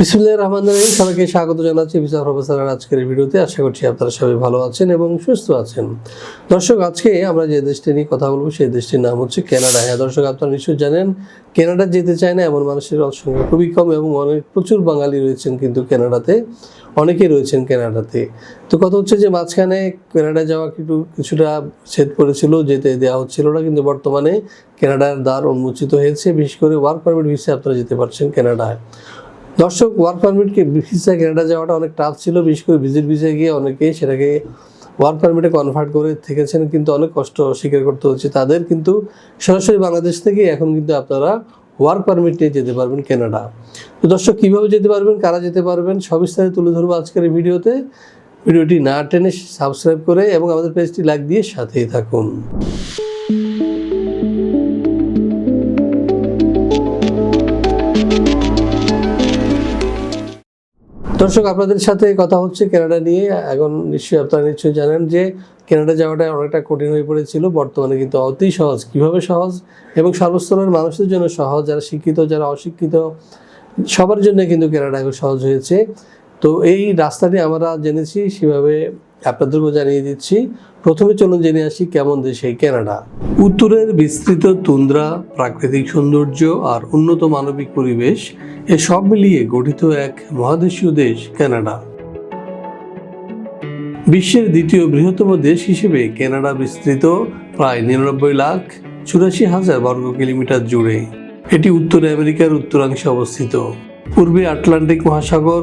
বিসমুল্লাহ রহমান রহিম। সবাইকে স্বাগত জানাচ্ছি ভিসা প্রফেসরের আজকের ভিডিওতে। আশা করছি আপনারা সবাই ভালো আছেন এবং সুস্থ আছেন। দর্শক, আজকে আমরা যে দেশটি নিয়ে কথা বলব, সেই দেশটির নাম হচ্ছে কানাডা। হ্যাঁ দর্শক, আপনারা নিশ্চয়ই জানেন, কানাডা যেতে চায় না এমন মানুষের সংখ্যা খুবই কম এবং অনেক প্রচুর বাঙালি রয়েছেন কিন্তু কানাডাতে। অনেকেই রয়েছেন কানাডাতে। তো কথা হচ্ছে যে মাঝখানে কানাডা যাওয়া একটু কিছুটা ছেদ পড়েছিল, যেতে দেওয়া হচ্ছিল না, কিন্তু বর্তমানে কানাডার দ্বার উন্মোচিত হয়েছে। বিশেষ করে ওয়ার্ক পারমিট ভিসে আপনারা যেতে পারছেন কানাডায়। দর্শক ওয়ার্ক পারমিটকে ভিসা কানাডা যাওয়াটা অনেক টাফ ছিল, বিশেষ করে ভিজিট ভিসা গিয়ে অনেকেই সেটাকে ওয়ার্ক পারমিটে কনভার্ট করে থেকেছেন, কিন্তু অনেক কষ্ট স্বীকার করতে হচ্ছে তাদের। কিন্তু সরাসরি বাংলাদেশ থেকে এখন কিন্তু আপনারা ওয়ার্ক পারমিট নিয়ে যেতে পারবেন কানাডা। তো দর্শক, কীভাবে যেতে পারবেন, কারা যেতে পারবেন সবিস্তারে তুলে ধরবো আজকের এই ভিডিওতে। ভিডিওটি না টেনে সাবস্ক্রাইব করে এবং আমাদের পেজটি লাইক দিয়ে সাথেই থাকুন। দর্শক, আপনাদের সাথে কথা হচ্ছে কানাডা নিয়ে। এখন নিশ্চয়ই আপনারা নিশ্চয়ই জানেন যে কানাডা যাওয়াটা অনেকটা কঠিন হয়ে পড়েছিল। বর্তমানে কিন্তু অতি সহজ। কীভাবে সহজ? এবং সর্বস্তরের মানুষদের জন্য সহজ, যারা শিক্ষিত, যারা অশিক্ষিত, সবার জন্য কিন্তু কানাডা এখন সহজ হয়েছে। তো এই রাস্তাটি আমরা জেনেছি, সেভাবে আপনাদেরকেও জানিয়ে দিচ্ছি, প্রথমে চলুন জেনে আসি কেমন দেশ কানাডা। উত্তরের বিস্তৃত তুন্দ্রা, প্রাকৃতিক সৌন্দর্য আর উন্নত মানবিক পরিবেশ, এ সব মিলিয়ে গঠিত এক মহাদেশীয় দেশ কানাডা। বিশ্বের দ্বিতীয় বৃহত্তম দেশ হিসেবে কানাডা বিস্তৃত, প্রায় নিরানব্বই লাখ চুরাশি হাজার বর্গ কিলোমিটার জুড়ে। এটি উত্তর আমেরিকার উত্তরাংশে অবস্থিত। পূর্বে আটলান্টিক মহাসাগর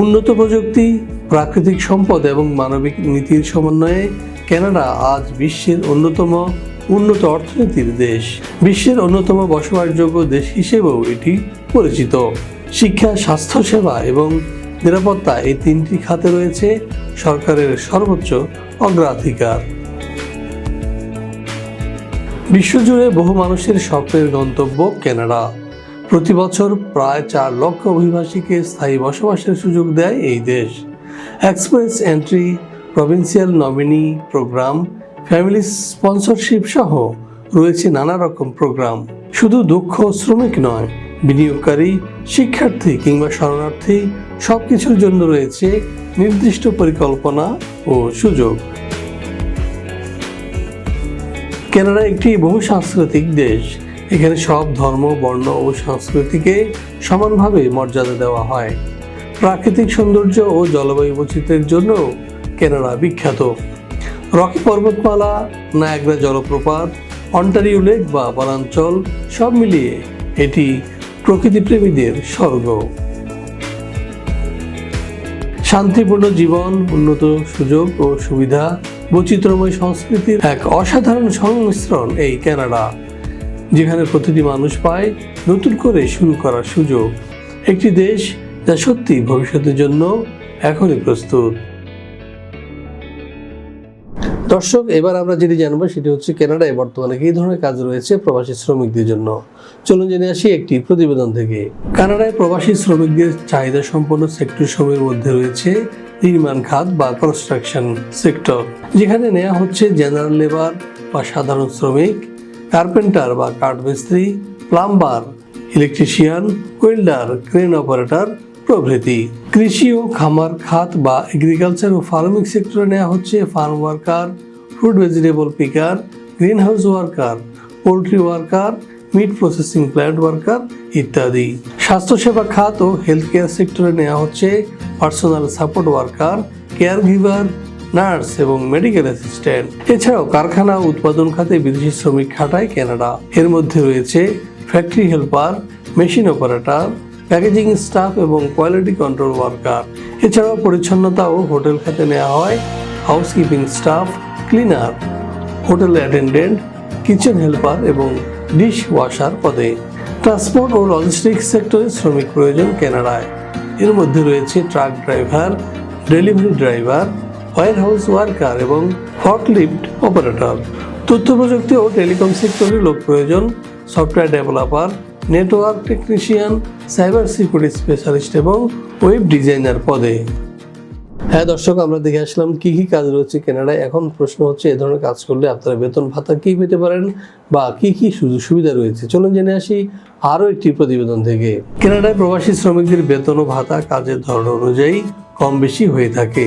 উন্নত প্রযুক্তি, প্রাকৃতিক সম্পদ এবং মানবিক নীতির সমন্বয়ে কানাডা আজ বিশ্বের অন্যতম উন্নত অর্থনীতির দেশ। বিশ্বের অন্যতম বসবাসযোগ্য দেশ হিসেবেও এটি পরিচিত। শিক্ষা, স্বাস্থ্যসেবা এবং নিরাপত্তা এই তিনটি খাতে রয়েছে সরকারের সর্বোচ্চ অগ্রাধিকার। বিশ্বজুড়ে বহু মানুষের স্বপ্নের গন্তব্য কানাডা। প্রতি বছর প্রায় চার লক্ষ অভিবাসীকে স্থায়ী বসবাসের সুযোগ দেয় এই দেশ। Express entry, provincial nominee programme, family sponsorship সহ রয়েছে নানা রকম প্রোগ্রাম। শুধু দক্ষ শ্রমিক নয়, বিনিয়োগকারী, শিক্ষার্থী কিংবা শরণার্থী সব কিছুর জন্য রয়েছে নির্দিষ্ট পরিকল্পনা ও সুযোগ। কানাডা একটি বহু সাংস্কৃতিক দেশ। এখানে সব ধর্ম, বর্ণ ও সংস্কৃতিকে সমানভাবে মর্যাদা দেওয়া হয়। প্রাকৃতিক সৌন্দর্য ও জলবায়ু বৈচিত্র্যের জন্য কানাডা বিখ্যাত। রকি পর্বতমালা, নায়াগ্রা জলপ্রপাত, অন্টারিও লেক বা বনাঞ্চল সব মিলিয়ে এটি প্রকৃতিপ্রেমীদের স্বর্গ। শান্তিপূর্ণ জীবন, উন্নত সুযোগ ও সুবিধা, বৈচিত্র্যময় সংস্কৃতির এক অসাধারণ সংমিশ্রণ এই কানাডা। যেখানে প্রতিটি মানুষ পায় নতুন করে শুরু করার সুযোগ। একটি দেশ যা সত্যি ভবিষ্যতের জন্য এখনই প্রস্তুত। দর্শক, এবার আমরা যেটি জানব সেটি হচ্ছে কানাডায় বর্তমানে কী ধরনের কাজ রয়েছে প্রবাসী শ্রমিকদের জন্য। চলুন জেনে আসি একটি প্রতিবেদন থেকে। কানাডায় প্রবাসী শ্রমিকদের চাহিদা সম্পন্ন সেক্টর সমূহের মধ্যে রয়েছে নির্মাণ খাত বা কনস্ট্রাকশন সেক্টর যেখানে নেওয়া হচ্ছে জেনারেল লেবার বা সাধারণ শ্রমিক। কার্পেন্টার বা কাঠ মিস্ত্রি plumber, electrician, welder, crane operator প্রভৃতি। কৃষি ও খামার, খাত বা এগ্রিকালচার ও ফার্মিং সেক্টরে নেওয়া হচ্ছে farm worker fruit vegetable picker greenhouse worker poultry worker meat processing plant worker ইত্যাদি। স্বাস্থ্যসেবা, খাত ও হেলথ কেয়ার সেক্টরে নেওয়া হচ্ছে personal support worker caregiver nurse এবং মেডিকেল অ্যাসিস্ট্যান্ট। এছাড়াও কারখানা, উৎপাদন খাতে বিদেশি শ্রমিক খাটায় কানাডা। এর মধ্যে রয়েছে factory helper machine operator packaging staff এবং কোয়ালিটি কন্ট্রোল ওয়ার্কার এছাড়াও পরিচ্ছন্নতা ও হোটেল খাতে নেওয়া হয় housekeeping staff cleaner hotel attendant kitchen helper এবং ডিশ ওয়াশার পদে। ট্রান্সপোর্ট ও লজিস্টিক্স সেক্টরে শ্রমিক প্রয়োজন কানাডায়। এর মধ্যে রয়েছে truck driver delivery driver white house worker এবং ফর্কলিফট অপারেটর। তথ্য প্রযুক্তি ও টেলিকম সেক্টরে লোক প্রয়োজন, software developer, network technician, cyber security specialist এবং ওয়েব ডিজাইনার পদে। হ্যাঁ দর্শক, আমরা দেখে আসলাম কী কী কাজ রয়েছে কেনাডায়। এখন প্রশ্ন হচ্ছে, এ ধরনের কাজ করলে আপনারা বেতন ভাতা কী পেতে পারেন বা কি কি সুযোগ সুবিধা রয়েছে? চলুন জেনে আসি আরও একটি প্রতিবেদন থেকে। কেনাডায় প্রবাসী শ্রমিকদের বেতন ও ভাতা কাজের ধরন অনুযায়ী কম বেশি হয়ে থাকে।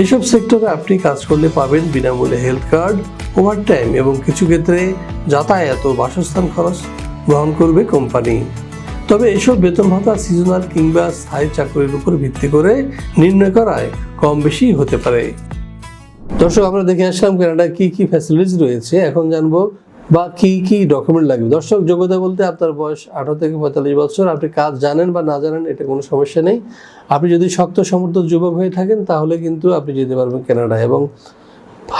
এইসব সেক্টরে আপনি কাজ করলে পাবেন বিনামূল্যে হেলথ কার্ড, ওভারটাইম এবং কিছু ক্ষেত্রে যাতায়াত ও বাসস্থান খরচ গ্রহণ করবে কোম্পানি। তবে এসব বেতন ভাতা সিজনাল কিংবা স্থায়ী চাকরির উপর ভিত্তি করে নির্ণয় করায় কম বেশি হতে পারে। দর্শক, আমরা দেখে আসলাম কানাডায় কি কি ফ্যাসিলিটিস রয়েছে। এখন জানব বা কি কি ডকুমেন্ট লাগবে? দর্শক, যোগ্যতা বলতে আপনার বয়স আঠারো থেকে পঁয়তাল্লিশ বছর। আপনি কাজ জানেন বা না জানেন, এটা কোনো সমস্যা নেই। আপনি যদি শক্ত সমর্থ যুবক হয়ে থাকেন, তাহলে কিন্তু আপনি যেতে পারবেন কানাডায় এবং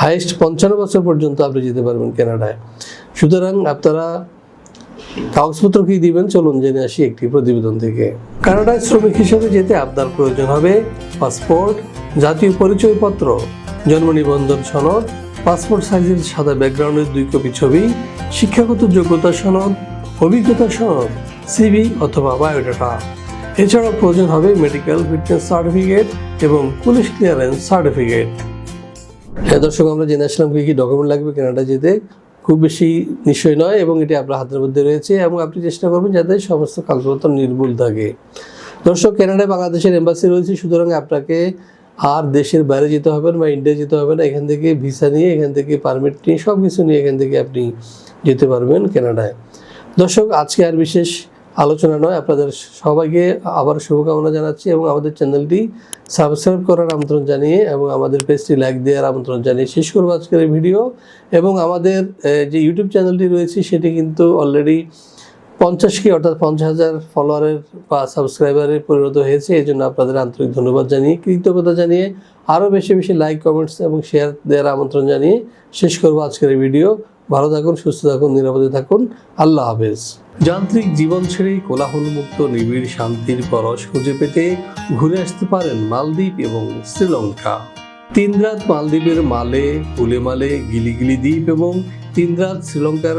হাইস্ট পঞ্চান্ন বছর পর্যন্ত আপনি যেতে পারবেন কানাডায়। সুতরাং আপনারা কাগজপত্র কি দিবেন? চলুন জেনে আসি একটি প্রতিবেদন থেকে। কানাডায় শ্রমিক হিসেবে যেতে আপনার প্রয়োজন হবে পাসপোর্ট, জাতীয় পরিচয়পত্র, জন্ম নিবন্ধন সনদ পাসপোর্ট সাইজের সাদা ব্যাকগ্রাউন্ডের দুই কপি ছবি, শিক্ষাগত যোগ্যতা সনদ, অভিজ্ঞতা সনদ সিভি অথবা বায়োডাটা। এছাড়াও প্রয়োজন হবে মেডিকেল ফিটনেস সার্টিফিকেট এবং পুলিশ ক্লিয়ারেন্স সার্টিফিকেট হ্যাঁ দর্শক, আমরা জেনে আসলাম কি কি ডকুমেন্ট লাগবে কেনাডা যেতে। খুব বেশি নিশ্চয় নয় এবং এটি আপনার হাতের মধ্যে রয়েছে এবং আপনি চেষ্টা করবেন যাতে সমস্ত কাগজপত্র নির্ভুল থাকে। দর্শক, কানাডায় বাংলাদেশের এম্বাসি রয়েছে, সুতরাং আপনাকে আর দেশের বাইরে যেতে হবে না বা ইন্ডিয়া যেতে হবে না, এখান থেকে ভিসা নিয়ে, এখান থেকে পারমিট নিয়ে সব কিছু নিয়ে এখান থেকে আপনি যেতে পারবেন কানাডায় দর্শক, আজকে আর বিশেষ আলোচনা নয়, আপনাদের সবাইকে আবার শুভকামনা জানাচ্ছি এবং আমাদের চ্যানেলটি সাবস্ক্রাইব করার আমন্ত্রণ জানিয়ে এবং আমাদের পেজটি লাইক দেওয়ার আমন্ত্রণ জানিয়ে শেষ করব আজকের ভিডিও এবং আমাদের যে ইউটিউব চ্যানেলটি রয়েছে, সেটি কিন্তু অলরেডি পঞ্চাশ কি, অর্থাৎ পঞ্চাশ হাজার ফলোয়ারের বা সাবস্ক্রাইবারে পরিণত হয়েছে, এই জন্য আপনাদের আন্তরিক ধন্যবাদ জানিয়ে, কৃতজ্ঞতা জানিয়ে, আরও বেশি বেশি লাইক কমেন্টস এবং শেয়ার দেওয়ার আমন্ত্রণ জানিয়ে শেষ করব আজকের এই ভিডিও ভালো থাকুন, সুস্থ থাকুন, নিরাপদে থাকুন। আল্লাহ হাফেজ। যান্ত্রিক জীবন ছেড়ে কোলাহলমুক্ত, নিবিড় শান্তির পরশ খুঁজে পেতে ঘুরে আসতে পারেন মালদ্বীপ এবং শ্রীলঙ্কা। তিন রাত মালদ্বীপের মালে উলেমালে গিলিগিলি দ্বীপ এবং তিন রাত শ্রীলঙ্কার